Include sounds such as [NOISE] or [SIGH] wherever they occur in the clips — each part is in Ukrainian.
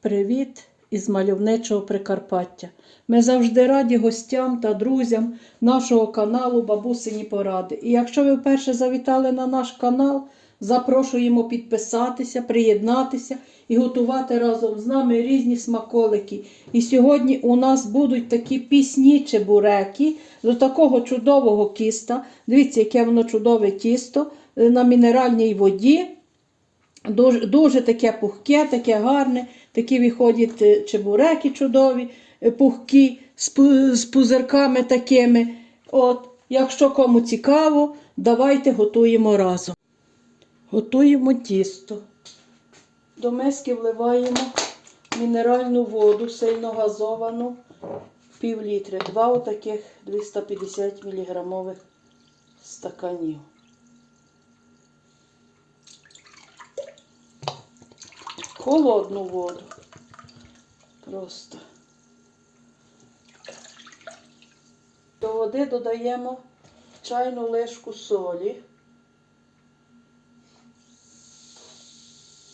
Привіт із мальовничого Прикарпаття. Ми завжди раді гостям та друзям нашого каналу Бабусині Поради. І якщо ви вперше завітали на наш канал, запрошуємо підписатися, приєднатися і готувати разом з нами різні смаколики. І сьогодні у нас будуть такі пісні чебуреки до такого чудового кіста. Дивіться, яке воно чудове тісто е, на мінеральній воді. Дуже, дуже таке пухке, таке гарне, такі виходять е, чебуреки чудові, е, пухкі, з, пузирками такими. От, якщо кому цікаво, давайте готуємо разом. Готуємо тісто. До миски вливаємо мінеральну воду, сильно газовану, пів літри. Два отаких 250 мг стаканів. Холодну воду. Просто. До води додаємо чайну лишку солі.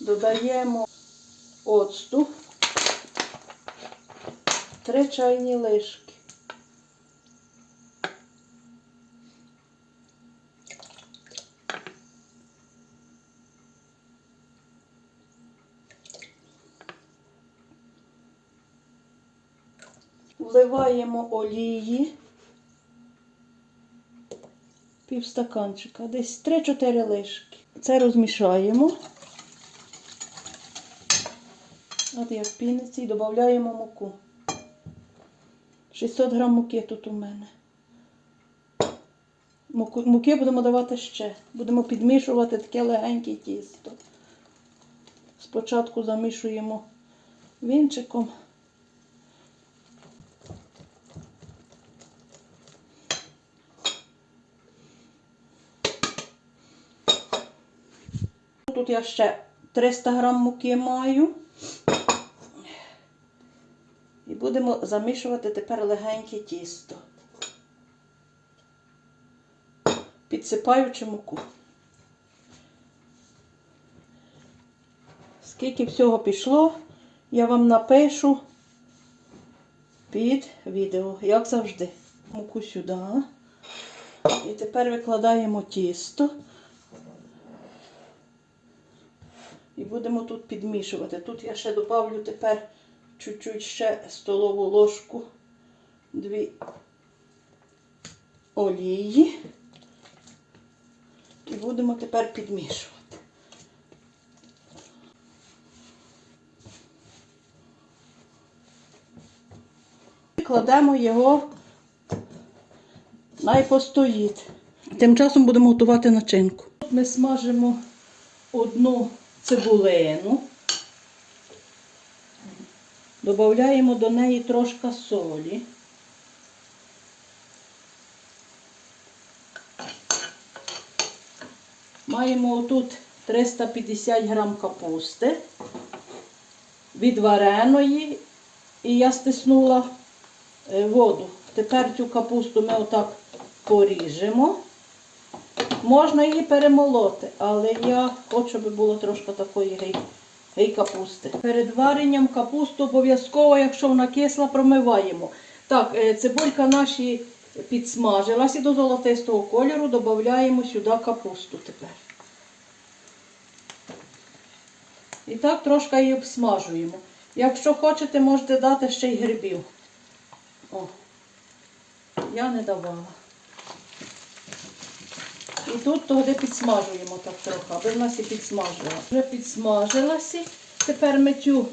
Додаємо оцту. Три чайні лишки. Вливаємо олії. Півстаканчика, десь 3-4 лишки. Це розмішаємо. От як піниться і додаємо муку. 600 грам муки тут у мене. Муки будемо давати ще. Будемо підмішувати таке легеньке тісто. Спочатку замішуємо вінчиком. Тут я ще 300 грам муки маю. І будемо замішувати тепер легеньке тісто, підсипаючи муку. Скільки всього пішло, я вам напишу під відео, як завжди. Муку сюди. І тепер викладаємо тісто. І будемо тут підмішувати. Тут я ще добавлю тепер чуть-чуть ще столову ложку, дві олії. І будемо тепер підмішувати. Кладемо його найпостоїть. Тим часом будемо готувати начинку. Ми смажимо одну цибулину. Додаємо до неї трошки солі. Маємо тут 350 грам капусти відвареної. І я стиснула е, воду. Тепер цю капусту ми отак поріжемо. Можна її перемолоти, але я хочу, щоб було трошки такої гей, гей капусти. Перед варенням капусту обов'язково, якщо вона кисла, промиваємо. Так, е, цибулька наші підсмажилась і до золотистого кольору додаємо сюди капусту тепер. І так трошки її обсмажуємо. Якщо хочете, можете дати ще й грибів. О, я не давала. І тут тоді підсмажуємо так трохи, аби в нас і підсмажила. Вже підсмажилася. Тепер ми цю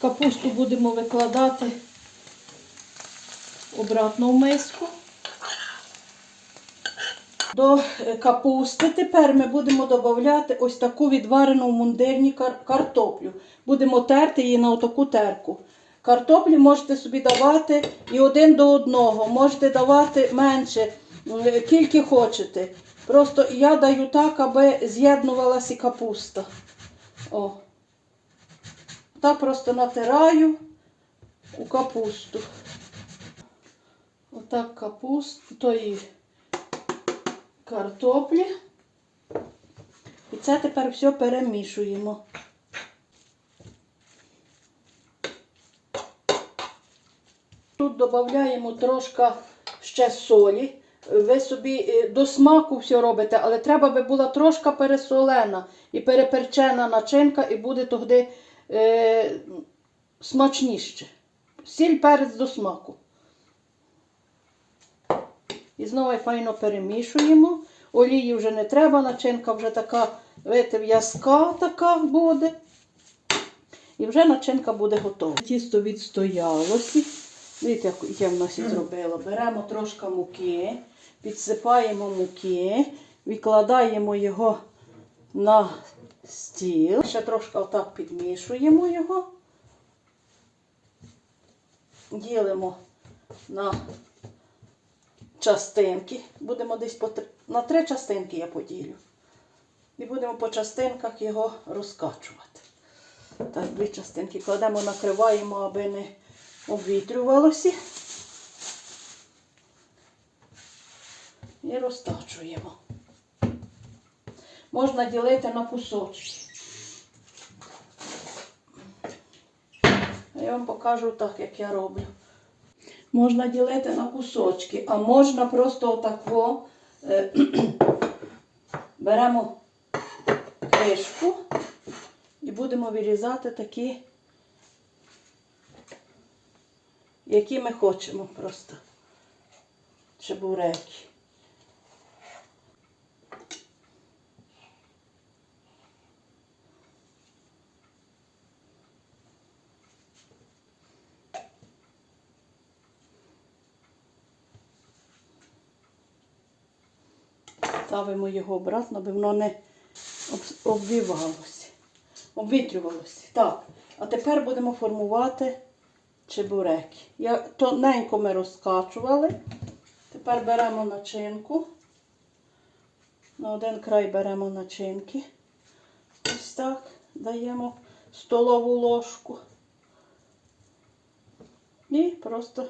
капусту будемо викладати обратно в миску. До е, капусти тепер ми будемо додати ось таку відварену в мундирні картоплю. Будемо терти її на отаку терку. Картоплі можете собі давати і один до одного. Можете давати менше, е, скільки хочете. Просто я даю так, аби з'єднувалася і капуста. О. Так просто натираю у капусту. Отак капусту, тої картоплі. І це тепер все перемішуємо. Тут додаємо трошки ще солі. Ви собі е, до смаку все робите, але треба би була трошки пересолена і переперчена начинка, і буде тоді е, смачніше. Сіль перець до смаку. І знову файно перемішуємо. Олії вже не треба, начинка вже така, видите, в'язка така буде. І вже начинка буде готова. Тісто відстоялося. Дивіться, як я в нас і зробила. Беремо трошки муки, підсипаємо муки, викладаємо його на стіл. Ще трошки отак підмішуємо його. Ділимо на частинки. Будемо десь по три, на три частинки я поділю. І будемо по частинках його розкачувати. Так, дві частинки кладемо, накриваємо, аби не обвітрювалося. І розтачуємо. Можна ділити на кусочки. Я вам покажу так, як я роблю. Можна ділити на кусочки, а можна просто отако е, [CLEARS THROAT] беремо кришку і будемо вирізати такі, які ми хочемо просто. Чебуреки. Ставимо його обратно, аби воно не об- обвівалося, обвітрювалося. Так, а тепер будемо формувати чебуреки. Я, тоненько ми розкачували. Тепер беремо начинку. На один край беремо начинки. Ось так. Даємо столову ложку. І просто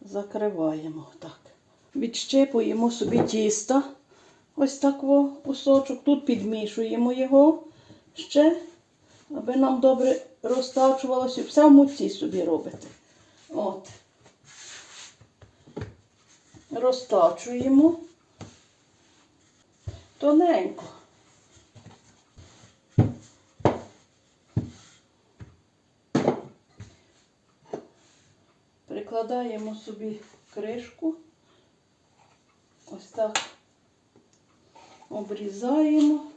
закриваємо так. Відщипуємо собі тіста. Ось так кусочок. Тут підмішуємо його ще, аби нам добре розтачувалося. Все в муці собі робите. От. Розтачуємо тоненько. Прикладаємо собі кришку. Ось так обрізаємо.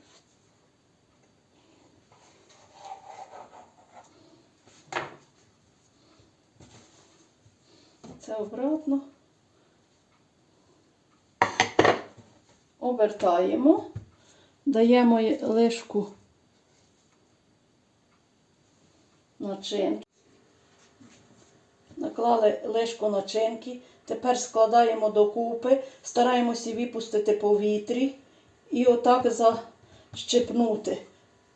Це обратно. Обертаємо, даємо лишку начинки. Наклали лишку начинки. Тепер складаємо докупи, стараємося випустити повітрі і отак защепнути.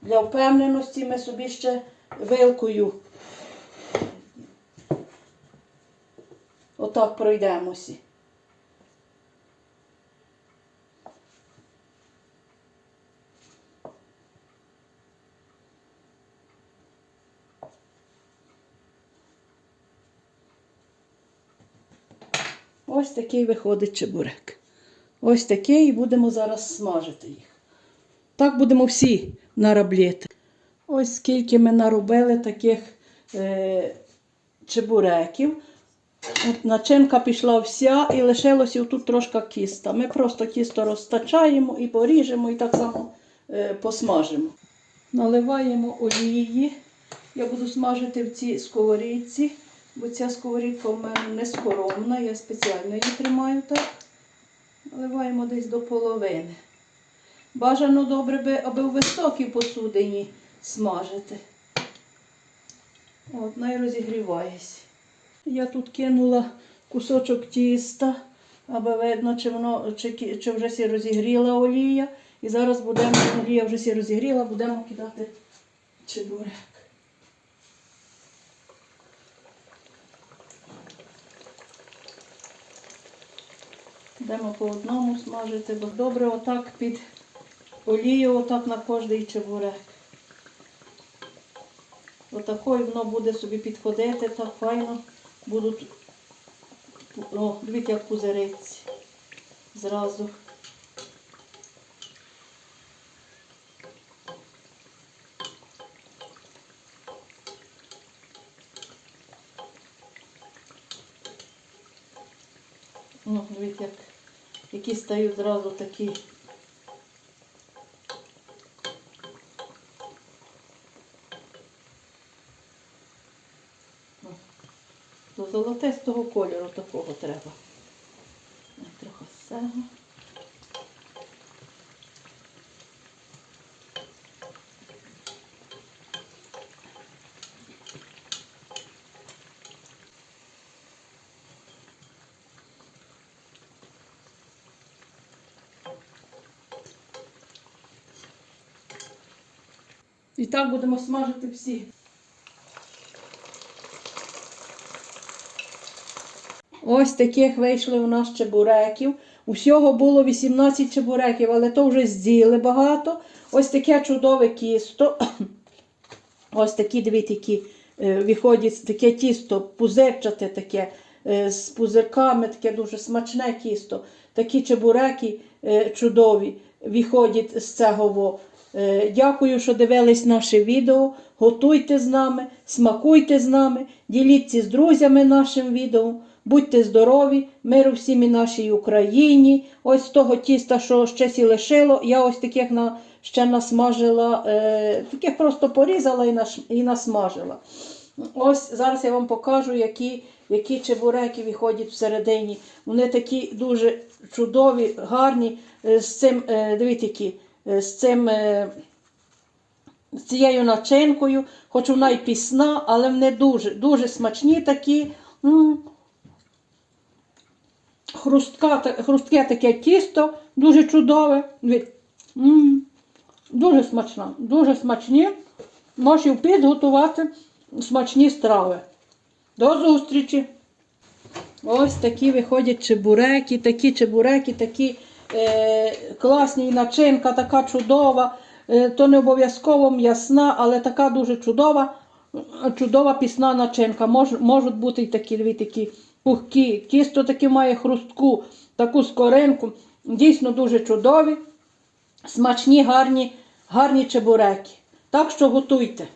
Для впевненості ми собі ще вилкою отак пройдемося. Ось такий виходить чебурек. Ось такий і будемо зараз смажити їх. Так будемо всі нарабліти. Ось скільки ми наробили таких е, чебуреків. От начинка пішла вся і лишилося тут трошки кіста. Ми просто тісто розтачаємо і поріжемо, і так само е, посмажимо. Наливаємо олії. Я буду смажити в цій сковорідці, бо ця сковорідка в мене не скоромна, я спеціально її тримаю так. Наливаємо десь до половини. Бажано добре, би, аби в високій посудині смажити. От, най розігрівається. Я тут кинула кусочок тіста, аби видно, чи, воно, чи, чи вже сі розігріла олія. І зараз будемо, олія вже сі розігріла, будемо кидати чебурек. Будемо по одному смажити, бо добре отак під олію, отак на кожний чебурек. Отакою воно буде собі підходити так файно будуть. О, дивіться, як пузириці. Зразу. Ну, дивіться, як, які стають зразу такі. Золотистого кольору такого треба. Трохи з. І так будемо смажити всі. Ось таких вийшли у нас чебуреків. Усього було 18 чебуреків, але то вже з'їли багато. Ось таке чудове тісто. [CLEARS THROAT] Ось такі, дивіться, які е, виходять таке тісто, пузирчате таке, е, з пузирками, таке дуже смачне тісто. Такі чебуреки е, чудові виходять з цього. Дякую, що дивились наше відео. Готуйте з нами, смакуйте з нами, діліться з друзями нашим відео. Будьте здорові, миру всім і нашій Україні. Ось того тіста, що ще сі лишило, я ось таких на, ще насмажила, е, таких просто порізала і, наш, і насмажила. Ось зараз я вам покажу, які, які чебуреки виходять всередині. Вони такі дуже чудові, гарні. е, З цим, е, дивіться, які, е, з цим. е, з цією начинкою, хоч вона й пісна, але вони дуже, дуже смачні такі. М, Хрустка, хрустке таке тісто, дуже чудове. Дуже смачно, дуже смачні. Можеш підготувати смачні страви. До зустрічі! Ось такі виходять чебуреки, такі чебуреки, такі е, класні начинка, така чудова. Е, то не обов'язково м'ясна, але така дуже чудова, чудова пісна начинка. Мож, можуть бути і такі, дві такі пухкі. Тісто таке має хрустку, таку скоринку. Дійсно дуже чудові, смачні, гарні, гарні чебуреки. Так що готуйте.